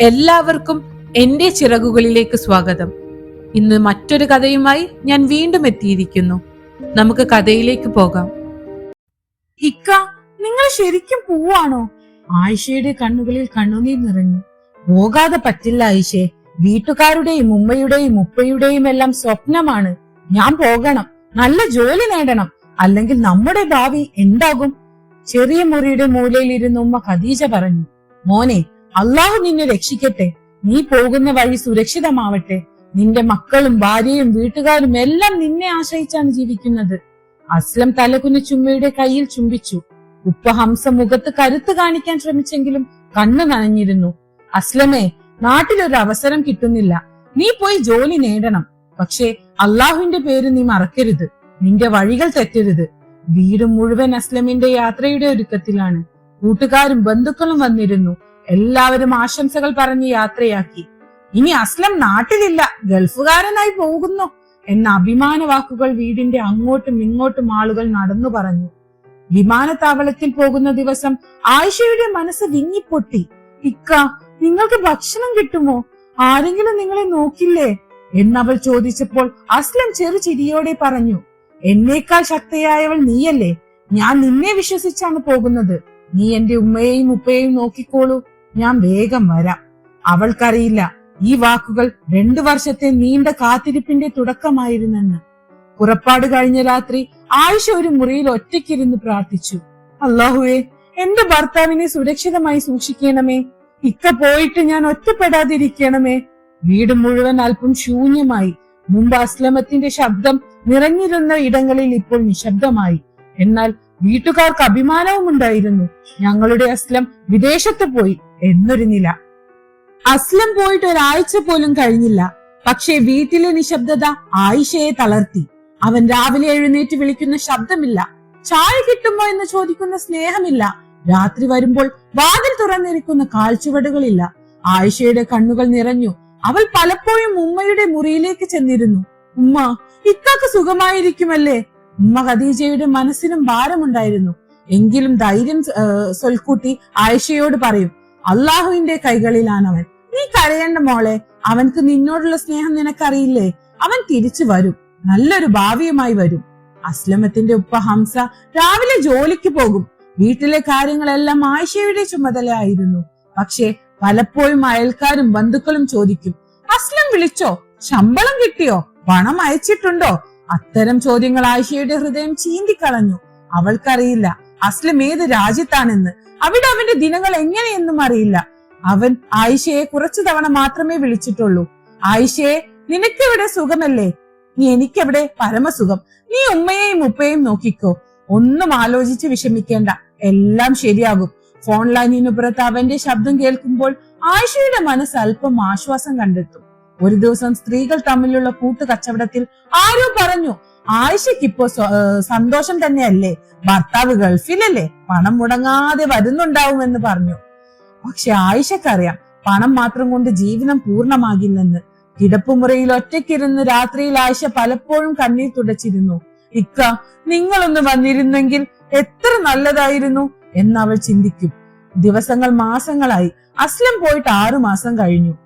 എല്ലാവർക്കും എന്റെ ചിറകുകളിലേക്ക് സ്വാഗതം. ഇന്ന് മറ്റൊരു കഥയുമായി ഞാൻ വീണ്ടും എത്തിയിരിക്കുന്നു. നമുക്ക് കഥയിലേക്ക് പോകാം. ഇക്ക നിങ്ങൾ ശരിക്കും പോവാണോ? ആയിഷയുടെ കണ്ണുകളിൽ കണ്ണുനീർ നിറഞ്ഞു. പോകാതെ പറ്റില്ല ആയിഷേ. വീട്ടുകാരുടെയും ഉമ്മയുടെയും ഉപ്പയുടെയും എല്ലാം സ്വപ്നമാണ്. ഞാൻ പോകണം. നല്ല ജോലി നേടണം. അല്ലെങ്കിൽ നമ്മുടെ ഭാവി എന്താകും? ചെറിയ മുറിയുടെ മൂലയിൽ ഇരുന്ന ഉമ്മ ഖദീജ പറഞ്ഞു മോനെ അള്ളാഹു നിന്നെ രക്ഷിക്കട്ടെ. നീ പോകുന്ന വഴി സുരക്ഷിതമാവട്ടെ. നിന്റെ മക്കളും ഭാര്യയും വീട്ടുകാരും എല്ലാം നിന്നെ ആശ്രയിച്ചാണ് ജീവിക്കുന്നത്. അസ്ലം തലകുനി ചുമ്മയുടെ കയ്യിൽ ചുംബിച്ചു. ഉപ്പ ഹംസ മുഖത്ത് കരുത്ത് കാണിക്കാൻ ശ്രമിച്ചെങ്കിലും കണ്ണു നനഞ്ഞിരുന്നു. അസ്ലമേ നാട്ടിലൊരു അവസരം കിട്ടുന്നില്ല. നീ പോയി ജോലി നേടണം. പക്ഷേ അള്ളാഹുവിന്റെ പേര് നീ മറക്കരുത്. നിന്റെ വഴികൾ തെറ്റരുത്. വീട് മുഴുവൻ അസ്ലമിന്റെ യാത്രയുടെ ഒരുക്കത്തിലാണ്. കൂട്ടുകാരും ബന്ധുക്കളും വന്നിരുന്നു. എല്ലാവരും ആശംസകൾ പറഞ്ഞ് യാത്രയാക്കി. ഇനി അസ്ലം നാട്ടിലില്ല ഗൾഫുകാരനായി പോകുന്നു എന്ന അഭിമാന വാക്കുകൾ വീടിന്റെ അങ്ങോട്ടും ഇങ്ങോട്ടും ആളുകൾ നടന്നു പറഞ്ഞു. വിമാനത്താവളത്തിൽ പോകുന്ന ദിവസം ആയിഷയുടെ മനസ്സ് വിങ്ങിപ്പൊട്ടി. ഇക്ക നിങ്ങൾക്ക് ഭക്ഷണം കിട്ടുമോ? ആരെങ്കിലും നിങ്ങളെ നോക്കില്ലേ? എന്നവൾ ചോദിച്ചപ്പോൾ അസ്ലം ചെറു ചിരിയോടെ പറഞ്ഞു എന്നേക്കാൾ ശക്തിയായവൾ നീയല്ലേ? ഞാൻ നിന്നെ വിശ്വസിച്ചാണ് പോകുന്നത്. നീ എന്റെ ഉമ്മയെയും ഉപ്പയെയും നോക്കിക്കോളൂ. ഞാൻ വേഗം വരാം. അവൾക്കറിയില്ല ഈ വാക്കുകൾ രണ്ടു വർഷത്തെ നീണ്ട കാത്തിരിപ്പിന്റെ തുടക്കമായിരുന്നെന്ന്. പുറപ്പാട് കഴിഞ്ഞ രാത്രി ആയിഷ ഒരു മുറിയിൽ ഒറ്റയ്ക്കിരുന്ന് പ്രാർത്ഥിച്ചു. അള്ളാഹുവെ എന്റെ ഭർത്താവിനെ സുരക്ഷിതമായി സൂക്ഷിക്കണമേ. ഇക്ക പോയിട്ട് ഞാൻ ഒറ്റപ്പെടാതിരിക്കണമേ. വീട് മുഴുവൻ അല്പം ശൂന്യമായി. മുമ്പ് അസ്ലമത്തിന്റെ ശബ്ദം നിറഞ്ഞിരുന്ന ഇടങ്ങളിൽ ഇപ്പോൾ നിശബ്ദമായി. എന്നാൽ വീട്ടുകാർക്ക് അഭിമാനവും ഉണ്ടായിരുന്നു ഞങ്ങളുടെ അസ്ലം വിദേശത്ത് പോയി എന്നൊരു നില. അസ്ലം പോയിട്ട് ഒരാഴ്ച പോലും കഴിഞ്ഞില്ല. പക്ഷേ വീട്ടിലെ നിശബ്ദത ആയിഷയെ തളർത്തി. അവൻ രാവിലെ എഴുന്നേറ്റ് വിളിക്കുന്ന ശബ്ദമില്ല. ചായ കിട്ടുമോ എന്ന് ചോദിക്കുന്ന സ്നേഹമില്ല. രാത്രി വരുമ്പോൾ വാതിൽ തുറന്നിരിക്കുന്ന കാൽച്ചുവടുകളില്ല. ആയിഷയുടെ കണ്ണുകൾ നിറഞ്ഞു. അവൾ പലപ്പോഴും ഉമ്മയുടെ മുറിയിലേക്ക് ചെന്നിരുന്നു. ഉമ്മ ഇക്കാക്ക് സുഖമായിരിക്കുമല്ലേ? ഉമ്മ ഖദീജയുടെ മനസ്സിനും ഭാരമുണ്ടായിരുന്നു. എങ്കിലും ധൈര്യം സ്വൽക്കൂട്ടി ആയിഷയോട് പറയും അള്ളാഹുവിന്റെ അവൻ നീ കരയേണ്ട മോളെ അവൻക്ക് നിന്നോടുള്ള സ്നേഹം നിനക്കറിയില്ലേ? അവൻ തിരിച്ചു വരും. നല്ലൊരു ഭാവിയുമായി വരും. അസ്ലമത്തിന്റെ ഉപ്പ ഹംസ രാവിലെ ജോലിക്ക് പോകും. വീട്ടിലെ കാര്യങ്ങളെല്ലാം ആയിഷയുടെ ചുമതലയായിരുന്നു പക്ഷേ പലപ്പോഴും അയൽക്കാരും ബന്ധുക്കളും ചോദിക്കും അസ്ലം വിളിച്ചോ? ശമ്പളം കിട്ടിയോ? പണം അയച്ചിട്ടുണ്ടോ? അത്തരം ചോദ്യങ്ങൾ ആയിഷയുടെ ഹൃദയം ചീന്തിക്കളഞ്ഞു. അവൾക്കറിയില്ല അസ്ലം ഏത് രാജ്യത്താണെന്ന്. അവിടെ അവന്റെ ദിനങ്ങൾ എങ്ങനെയെന്നും അറിയില്ല. അവൻ ആയിഷയെ കുറച്ചു തവണ മാത്രമേ വിളിച്ചിട്ടുള്ളൂ. ആയിഷയെ നിനക്കിവിടെ സുഖമല്ലേ? നീ എനിക്കവിടെ പരമസുഖം? നീ ഉമ്മയെയും ഉപ്പയെയും നോക്കിക്കോ. ഒന്നും ആലോചിച്ച് വിഷമിക്കേണ്ട. എല്ലാം ശരിയാകും. ഫോൺ ലൈനിനു പുറത്ത് അവന്റെ ശബ്ദം കേൾക്കുമ്പോൾ ആയിഷയുടെ മനസ്സ് അല്പം ആശ്വാസം കണ്ടെത്തും. ഒരു ദിവസം സ്ത്രീകൾ തമ്മിലുള്ള കൂട്ടു കച്ചവടത്തിൽ ആരോ പറഞ്ഞു ആയിഷയ്ക്കിപ്പോ സ്വ- സന്തോഷം തന്നെയല്ലേ? ഭർത്താവ് ഗൾഫിലല്ലേ? പണം മുടങ്ങാതെ വരുന്നുണ്ടാവുമെന്ന് പറഞ്ഞു. പക്ഷെ ആയിഷക്കറിയാം പണം മാത്രം കൊണ്ട് ജീവിതം പൂർണമാകില്ലെന്ന്. കിടപ്പുമുറിയിൽ ഒറ്റയ്ക്കിരുന്ന് രാത്രിയിൽ ആയിഷ പലപ്പോഴും കണ്ണീർ തുടച്ചിരുന്നു. ഇക്ക നിങ്ങളൊന്ന് വന്നിരുന്നെങ്കിൽ എത്ര നല്ലതായിരുന്നു? എന്ന് അവൾ ചിന്തിക്കും. ദിവസങ്ങൾ മാസങ്ങളായി. അസ്ലം പോയിട്ട് ആറു മാസം കഴിഞ്ഞു.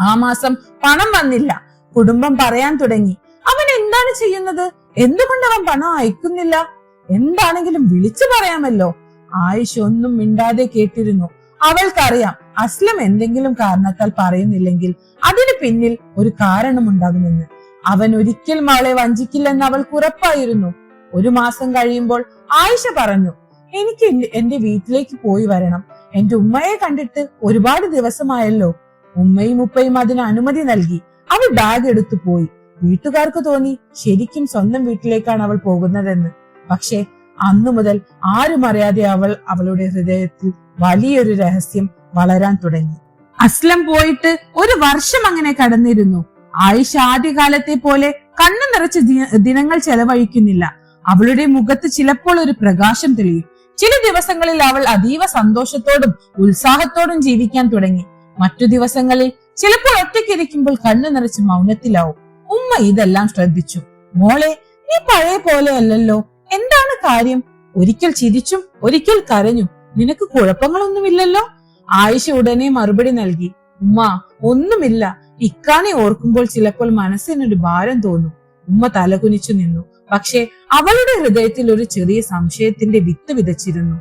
ആ മാസം പണം വന്നില്ല. കുടുംബം പറയാൻ തുടങ്ങി. അവൻ എന്താണ് ചെയ്യുന്നത്? എന്തുകൊണ്ട് അവൻ പണം അയക്കുന്നില്ല? എന്താണെങ്കിലും വിളിച്ചു പറയാമല്ലോ. ആയിഷ ഒന്നും മിണ്ടാതെ കേട്ടിരുന്നു. അവൾക്കറിയാം അസ്ലം എന്തെങ്കിലും കാരണത്താൽ പറയുന്നില്ലെങ്കിൽ അതിന് പിന്നിൽ ഒരു കാരണമുണ്ടാകുമെന്ന്. അവൻ ഒരിക്കൽ മാളെ വഞ്ചിക്കില്ലെന്ന് അവൾക്ക് ഉറപ്പായിരുന്നു. ഒരു മാസം കഴിയുമ്പോൾ ആയിഷ പറഞ്ഞു എനിക്ക് എന്റെ- വീട്ടിലേക്ക് പോയി വരണം. എന്റെ ഉമ്മയെ കണ്ടിട്ട് ഒരുപാട് ദിവസമായല്ലോ. ഉമ്മയും ഉപ്പയും അതിന് അനുമതി നൽകി. അവൾ ബാഗ് എടുത്തു പോയി. വീട്ടുകാർക്ക് തോന്നി ശരിക്കും സ്വന്തം വീട്ടിലേക്കാണ് അവൾ പോകുന്നതെന്ന്. പക്ഷേ അന്നു മുതൽ ആരും അറിയാതെ അവൾ അവളുടെ ഹൃദയത്തിൽ വലിയൊരു രഹസ്യം വളരാൻ തുടങ്ങി. അസ്ലം പോയിട്ട് ഒരു വർഷം അങ്ങനെ കടന്നിരുന്നു. ആയിഷ ആദ്യകാലത്തെ പോലെ കണ്ണു നിറച്ച് ദിനങ്ങൾ ചെലവഴിക്കുന്നില്ല. അവളുടെ മുഖത്ത് ചിലപ്പോൾ ഒരു പ്രകാശം തെളിയും. ചില ദിവസങ്ങളിൽ അവൾ അതീവ സന്തോഷത്തോടും ഉത്സാഹത്തോടും ജീവിക്കാൻ തുടങ്ങി. മറ്റു ദിവസങ്ങളിൽ ചിലപ്പോൾ ഒറ്റയ്ക്കിരിക്കുമ്പോൾ കണ്ണു നിറച്ച് മൗനത്തിലാവും. ഉമ്മ ഇതെല്ലാം ശ്രദ്ധിച്ചു. മോളെ നീ പഴയ പോലെ അല്ലല്ലോ. എന്താണ് കാര്യം? ഒരിക്കൽ ചിരിച്ചും ഒരിക്കൽ കരഞ്ഞു. നിനക്ക് കുഴപ്പങ്ങളൊന്നുമില്ലല്ലോ? ആയിഷ ഉടനെ മറുപടി നൽകി. ഉമ്മ ഒന്നുമില്ല. ഇക്കാനെ ഓർക്കുമ്പോൾ ചിലപ്പോൾ മനസ്സിനൊരു ഭാരം തോന്നും. ഉമ്മ തലകുനിച്ചു നിന്നു. പക്ഷെ അവളുടെ ഹൃദയത്തിൽ ഒരു ചെറിയ സംശയത്തിന്റെ വിത്ത് വിതച്ചിരുന്നു.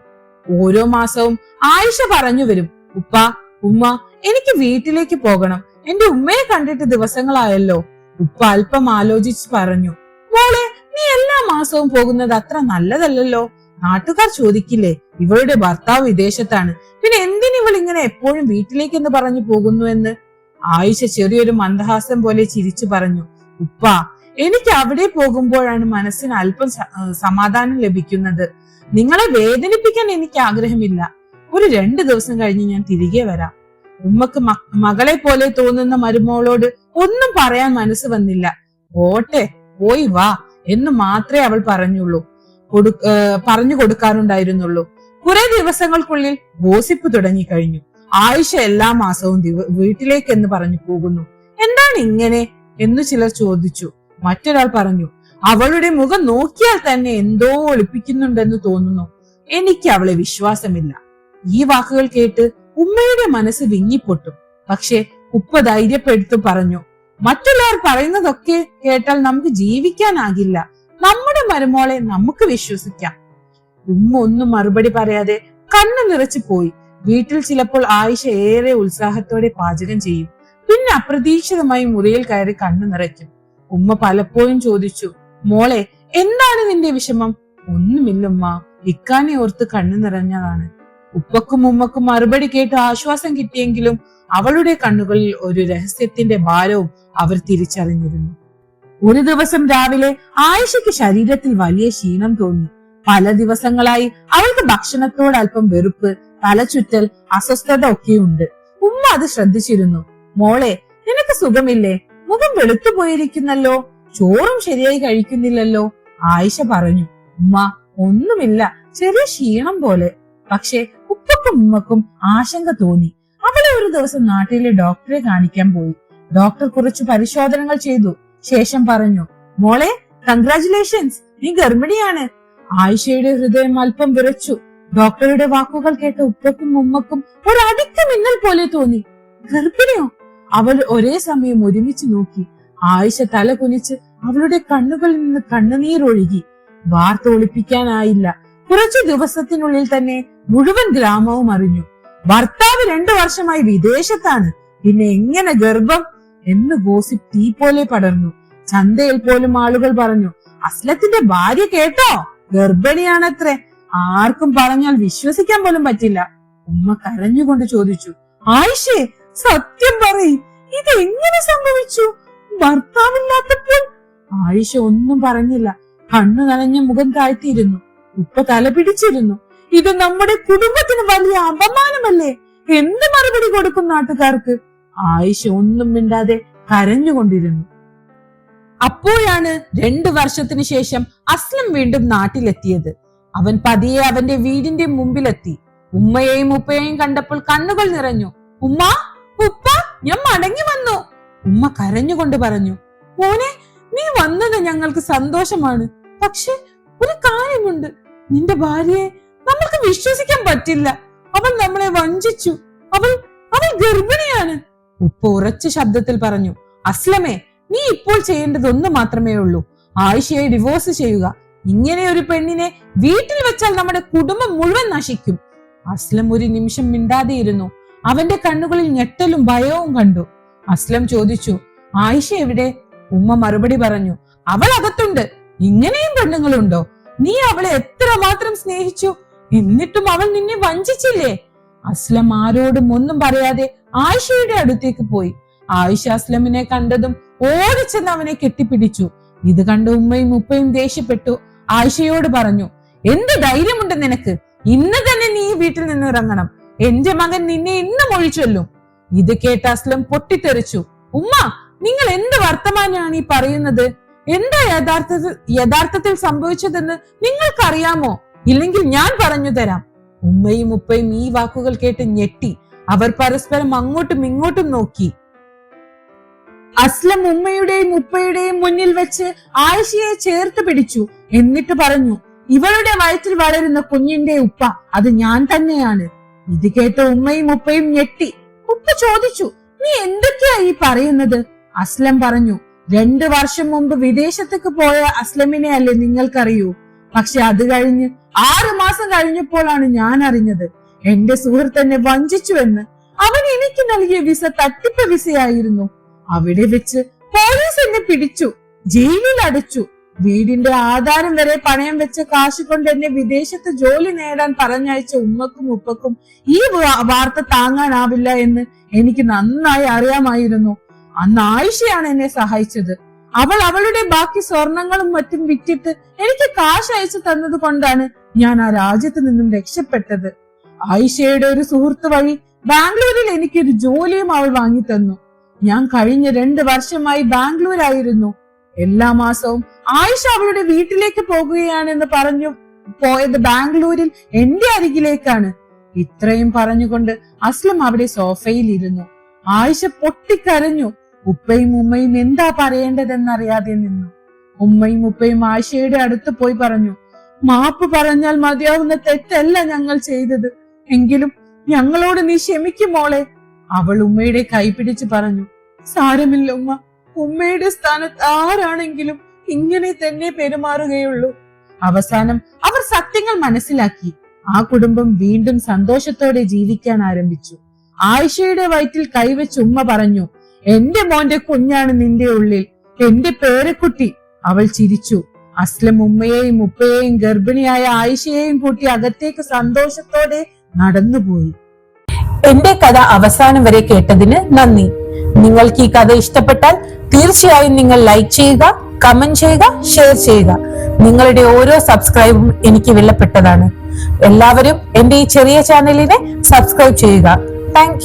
ഓരോ മാസവും ആയിഷ പറഞ്ഞു വരും. ഉപ്പ ഉമ്മ എനിക്ക് വീട്ടിലേക്ക് പോകണം. എന്റെ ഉമ്മയെ കണ്ടിട്ട് ദിവസങ്ങളായല്ലോ. ഉപ്പ അല്പം ആലോചിച്ച് പറഞ്ഞു മോളെ നീ എല്ലാ മാസവും പോകുന്നത് അത്ര നല്ലതല്ലല്ലോ. നാട്ടുകാർ ചോദിക്കില്ലേ ഇവളുടെ ഭർത്താവ് വിദേശത്താണ്. പിന്നെ എന്തിനു ഇവൾ ഇങ്ങനെ എപ്പോഴും വീട്ടിലേക്ക് എന്ന് പറഞ്ഞു പോകുന്നു എന്ന്? ആയിഷ ചെറിയൊരു മന്ദഹാസം പോലെ ചിരിച്ചു പറഞ്ഞു ഉപ്പ എനിക്ക് അവിടെ പോകുമ്പോഴാണ് മനസ്സിന് അല്പം സമാധാനം ലഭിക്കുന്നത്. നിങ്ങളെ വേദനിപ്പിക്കാൻ എനിക്ക് ആഗ്രഹമില്ല. ഒരു രണ്ടു ദിവസം കഴിഞ്ഞ് ഞാൻ തിരികെ വരാം. ഉമ്മക്ക് മകളെ പോലെ തോന്നുന്ന മരുമോളോട് ഒന്നും പറയാൻ മനസ്സ് വന്നില്ല. ഓട്ടെ പോയി വാ എന്ന് മാത്രമേ അവൾ പറഞ്ഞുള്ളൂ. കൊടു പറഞ്ഞു കൊടുക്കാറുണ്ടായിരുന്നുള്ളൂ. കുറെ ദിവസങ്ങൾക്കുള്ളിൽ ഗോസിപ്പ് തുടങ്ങി കഴിഞ്ഞു. ആയിഷ എല്ലാ മാസവും വീട്ടിലേക്ക് എന്ന് പറഞ്ഞു പോകുന്നു. എന്താണ് ഇങ്ങനെ എന്ന് ചിലർ ചോദിച്ചു. മറ്റൊരാൾ പറഞ്ഞു അവളുടെ മുഖം നോക്കിയാൽ തന്നെ എന്തോ ഒളിപ്പിക്കുന്നുണ്ടെന്ന് തോന്നുന്നു. എനിക്ക് അവളെ വിശ്വാസമില്ല. ഈ വാക്കുകൾ കേട്ട് ഉമ്മയുടെ മനസ്സ് വിങ്ങിപ്പൊട്ടും. പക്ഷെ ഉപ്പ ധൈര്യപ്പെടുത്തു പറഞ്ഞു മറ്റുള്ളവർ പറയുന്നതൊക്കെ കേട്ടാൽ നമുക്ക് ജീവിക്കാനാകില്ല. നമ്മുടെ മരുമോളെ നമുക്ക് വിശ്വസിക്കാം. ഉമ്മ ഒന്നും മറുപടി പറയാതെ കണ്ണു നിറച്ചു പോയി. വീട്ടിൽ ചിലപ്പോൾ ആയിഷ ഏറെ ഉത്സാഹത്തോടെ പാചകം ചെയ്യും. പിന്നെ അപ്രതീക്ഷിതമായി മുറിയിൽ കയറി കണ്ണു നിറയ്ക്കും. ഉമ്മ പലപ്പോഴും ചോദിച്ചു മോളെ എന്താണ് നിന്റെ വിഷമം? ഒന്നുമില്ലമ്മ ഇക്കാനെ ഓർത്ത് കണ്ണു നിറഞ്ഞതാണ്. ഉപ്പക്കും ഉമ്മക്കും മറുപടി കേട്ട് ആശ്വാസം കിട്ടിയെങ്കിലും അവളുടെ കണ്ണുകളിൽ ഒരു രഹസ്യത്തിന്റെ ഭാരവും അവർ തിരിച്ചറിഞ്ഞിരുന്നു. ഒരു ദിവസം രാവിലെ ആയിഷയ്ക്ക് ശരീരത്തിൽ വലിയ ക്ഷീണം തോന്നി. പല ദിവസങ്ങളായി അവൾക്ക് ഭക്ഷണത്തോട് അല്പം വെറുപ്പ് തലചുറ്റൽ അസ്വസ്ഥത ഒക്കെയുണ്ട്. ഉമ്മ അത് ശ്രദ്ധിച്ചിരുന്നു. മോളെ നിനക്ക് സുഖമില്ലേ? മുഖം വെളുത്തു പോയിരിക്കുന്നല്ലോ? ചോറും ശരിയായി കഴിക്കുന്നില്ലല്ലോ? ആയിഷ പറഞ്ഞു. ഉമ്മ ഒന്നുമില്ല. ചെറിയ ക്ഷീണം പോലെ. പക്ഷെ ഉമ്മക്കും ആശങ്ക തോന്നി. അവളെ ഒരു ദിവസം നാട്ടിലെ ഡോക്ടറെ കാണിക്കാൻ പോയി. ഡോക്ടർ കുറച്ച് പരിശോധനകൾ ചെയ്തു. ശേഷം പറഞ്ഞു മോളെ കൺഗ്രാചുലേഷൻസ് നീ ഗർഭിണിയാണ്. ആയിഷയുടെ ഹൃദയം അല്പം വിറച്ചു. ഡോക്ടറുടെ വാക്കുകൾ കേട്ട ഉപ്പക്കും ഉമ്മക്കും ഒരു അടിക്ക മിന്നൽ പോലെ തോന്നി. ഗർഭിണിയോ? അവൾ ഒരേ സമയം ഒരുമിച്ച് നോക്കി. ആയിഷ തല കുനിച്ച് അവളുടെ കണ്ണുകളിൽ നിന്ന് കണ്ണുനീരൊഴുകി. വാർത്ത ഒളിപ്പിക്കാനായില്ല. കുറച്ചു ദിവസത്തിനുള്ളിൽ തന്നെ മുഴുവൻ ഗ്രാമവും അറിഞ്ഞു. ഭർത്താവ് രണ്ടു വർഷമായി വിദേശത്താണ്. പിന്നെ എങ്ങനെ ഗർഭം? എന്ന് ഗോസിപ്പ് തീ പോലെ പടർന്നു. ചന്തയിൽ പോലും ആളുകൾ പറഞ്ഞു അസ്ലത്തിന്റെ ഭാര്യ കേട്ടോ? ഗർഭിണിയാണത്രേ. ആർക്കും പറഞ്ഞാൽ വിശ്വസിക്കാൻ പോലും പറ്റില്ല. ഉമ്മ കരഞ്ഞുകൊണ്ട് ചോദിച്ചു ആയിഷേ സത്യം പറയും ഇത് എങ്ങനെ സംഭവിച്ചു? ഭർത്താവില്ലാത്തപ്പോൾ? ആയിഷ ഒന്നും പറഞ്ഞില്ല. കണ്ണു നനഞ്ഞ മുഖം താഴ്ത്തിയിരുന്നു. ഉപ്പ തല പിടിച്ചിരുന്നു. ഇത് നമ്മുടെ കുടുംബത്തിന് വലിയ അപമാനമല്ലേ? എന്ത് മറുപടി കൊടുക്കും നാട്ടുകാർക്ക്? ആയിഷ ഒന്നും മിണ്ടാതെ കരഞ്ഞുകൊണ്ടിരുന്നു. അപ്പോഴാണ് രണ്ടു വർഷത്തിനു ശേഷം അസ്ലം വീണ്ടും നാട്ടിലെത്തിയത്. അവൻ പതിയെ അവന്റെ വീടിന്റെ മുമ്പിലെത്തി. ഉമ്മയെയും ഉപ്പയെയും കണ്ടപ്പോൾ കണ്ണുകൾ നിറഞ്ഞു. ഉമ്മ ഉപ്പ ഞാൻ മടങ്ങി വന്നു. ഉമ്മ കരഞ്ഞുകൊണ്ട് പറഞ്ഞു മോനെ നീ വന്നത് ഞങ്ങൾക്ക് സന്തോഷമാണ്. പക്ഷെ ഒരു കാര്യമുണ്ട്. നിന്റെ ഭാര്യയെ നമ്മൾക്ക് വിശ്വസിക്കാൻ പറ്റില്ല. അവൾ നമ്മളെ വഞ്ചിച്ചു. അവൾ അവൾ ഗർഭിണിയാണ്. ഉപ്പ ഉറച്ച ശബ്ദത്തിൽ പറഞ്ഞു അസ്ലമേ നീ ഇപ്പോൾ ചെയ്യേണ്ടത് ഒന്ന് മാത്രമേ ഉള്ളൂ. ആയിഷയെ ഡിവോഴ്സ് ചെയ്യുക. ഇങ്ങനെ ഒരു പെണ്ണിനെ വീട്ടിൽ വെച്ചാൽ നമ്മുടെ കുടുംബം മുഴുവൻ നശിക്കും. അസ്ലം ഒരു നിമിഷം മിണ്ടാതെയിരുന്നു. അവന്റെ കണ്ണുകളിൽ ഞെട്ടലും ഭയവും കണ്ടു. അസ്ലം ചോദിച്ചു ആയിഷ എവിടെ? ഉമ്മ മറുപടി പറഞ്ഞു അവൾ അകത്തുണ്ട്. ഇങ്ങനെയും പെണ്ണുങ്ങളുണ്ടോ? നീ അവളെ എത്ര മാത്രം സ്നേഹിച്ചു? എന്നിട്ടും അവൾ നിന്നെ വഞ്ചിച്ചില്ലേ? അസ്ലം ആരോടും ഒന്നും പറയാതെ ആയിഷയുടെ അടുത്തേക്ക് പോയി. ആയിഷ അസ്ലമിനെ കണ്ടതും ഓടിച്ചെന്ന് അവനെ കെട്ടിപ്പിടിച്ചു. ഇത് കണ്ട് ഉമ്മയും ഉപ്പയും ദേഷ്യപ്പെട്ടു. ആയിഷയോട് പറഞ്ഞു എന്ത് ധൈര്യമുണ്ട് നിനക്ക്? ഇന്ന് തന്നെ നീ വീട്ടിൽ നിന്ന് ഇറങ്ങണം. എന്റെ മകൻ നിന്നെ ഇന്നും ഒഴിച്ചൊല്ലും. ഇത് കേട്ട അസ്ലം പൊട്ടിത്തെറിച്ചു. ഉമ്മ നിങ്ങൾ എന്ത് വർത്തമാനാണ് ഈ പറയുന്നത്? എന്താ യഥാർത്ഥത്തിൽ യഥാർത്ഥത്തിൽ സംഭവിച്ചതെന്ന് നിങ്ങൾക്കറിയാമോ? ഇല്ലെങ്കിൽ ഞാൻ പറഞ്ഞു തരാം. ഉമ്മയും ഉപ്പയും ഈ വാക്കുകൾ കേട്ട് ഞെട്ടി. അവർ പരസ്പരം അങ്ങോട്ടും ഇങ്ങോട്ടും നോക്കി. അസ്ലം ഉമ്മയുടെയും ഉപ്പയുടെയും മുന്നിൽ വെച്ച് ആയിഷയെ ചേർത്ത് പിടിച്ചു. എന്നിട്ട് പറഞ്ഞു ഇവളുടെ വയറ്റിൽ വളരുന്ന കുഞ്ഞിന്റെ ഉപ്പ അത് ഞാൻ തന്നെയാണ്. ഇത് കേട്ട ഉമ്മയും ഉപ്പയും ഞെട്ടി. ഉപ്പ ചോദിച്ചു നീ എന്തൊക്കെയാ ഈ പറയുന്നത്? അസ്ലം പറഞ്ഞു രണ്ടു വർഷം മുമ്പ് വിദേശത്തേക്ക് പോയ അസ്ലമിനെ അല്ലേ നിങ്ങൾക്കറിയൂ? പക്ഷെ അത് കഴിഞ്ഞ് ആറു മാസം കഴിഞ്ഞപ്പോഴാണ് ഞാൻ അറിഞ്ഞത് എന്റെ സുഹൃത്ത് എന്നെ വഞ്ചിച്ചുവെന്ന്. അവൻ എനിക്ക് നൽകിയ വിസ തട്ടിപ്പ് വിസയായിരുന്നു. അവിടെ വെച്ച് പോലീസ് എന്നെ പിടിച്ചു ജയിലിൽ അടച്ചു. വീടിന്റെ ആധാരം വരെ പണയം വെച്ച കാശ് കൊണ്ട് എന്നെ വിദേശത്ത് ജോലി നേടാൻ പറഞ്ഞയച്ച ഉമ്മക്കും ഉപ്പക്കും ഈ വാർത്ത താങ്ങാനാവില്ല എന്ന് എനിക്ക് നന്നായി അറിയാമായിരുന്നു. അന്ന് ആയിഷയാണ് എന്നെ സഹായിച്ചത്. അവൾ അവളുടെ ബാക്കി സ്വർണങ്ങളും മറ്റും വിറ്റിട്ട് എനിക്ക് കാശ് അയച്ചു തന്നത് കൊണ്ടാണ് ഞാൻ ആ രാജ്യത്ത് നിന്നും രക്ഷപ്പെട്ടത്. ആയിഷയുടെ ഒരു സുഹൃത്ത് വഴി ബാംഗ്ലൂരിൽ എനിക്കൊരു ജോലിയും അവൾ വാങ്ങി തന്നു ഞാൻ കഴിഞ്ഞ രണ്ട് വർഷമായി ബാംഗ്ലൂരായിരുന്നു. എല്ലാ മാസവും ആയിഷ അവളുടെ വീട്ടിലേക്ക് പോകുകയാണെന്ന് പറഞ്ഞു പോയത് ബാംഗ്ലൂരിൽ എന്റെ അരികിലേക്കാണ്. ഇത്രയും പറഞ്ഞുകൊണ്ട് അസ്ലം അവിടെ സോഫയിൽ ഇരുന്നു. ആയിഷ പൊട്ടിക്കരഞ്ഞു. ഉപ്പയും ഉമ്മയും എന്താ പറയേണ്ടതെന്നറിയാതെ നിന്നു. ഉമ്മയും ഉപ്പയും ആശയുടെ അടുത്ത് പോയി പറഞ്ഞു മാപ്പ് പറഞ്ഞാൽ മതിയാവുന്ന തെറ്റല്ല ഞങ്ങൾ ചെയ്തത്. എങ്കിലും ഞങ്ങളോട് നീ ക്ഷമിക്കുമോളെ അവൾ ഉമ്മയുടെ കൈ പിടിച്ച് പറഞ്ഞു സാരമില്ല ഉമ്മ. ഉമ്മയുടെ സ്ഥാനത്ത് ആരാണെങ്കിലും ഇങ്ങനെ തന്നെ പെരുമാറുകയുള്ളൂ. അവസാനം അവർ സത്യങ്ങൾ മനസ്സിലാക്കി. ആ കുടുംബം വീണ്ടും സന്തോഷത്തോടെ ജീവിക്കാൻ ആരംഭിച്ചു. ആയിഷയുടെ വയറ്റിൽ കൈവച്ച് ഉമ്മ പറഞ്ഞു എന്റെ മോന്റെ കുഞ്ഞാണ് നിന്റെ ഉള്ളിൽ. എന്റെ പേരക്കുട്ടി. അവൾ ചിരിച്ചു. അസ്ലം ഉമ്മയെയും ഉപ്പയെയും ഗർഭിണിയായ ആയിഷയെയും കൂട്ടി അകത്തേക്ക് സന്തോഷത്തോടെ നടന്നുപോയി. എന്റെ കഥ അവസാനം വരെ കേട്ടതിന് നന്ദി. നിങ്ങൾക്ക് ഈ കഥ ഇഷ്ടപ്പെട്ടാൽ തീർച്ചയായും നിങ്ങൾ ലൈക്ക് ചെയ്യുക കമന്റ് ചെയ്യുക ഷെയർ ചെയ്യുക. നിങ്ങളുടെ ഓരോ സബ്സ്ക്രൈബും എനിക്ക് വിലപ്പെട്ടതാണ്. എല്ലാവരും എന്റെ ഈ ചെറിയ ചാനലിനെ സബ്സ്ക്രൈബ് ചെയ്യുക. താങ്ക്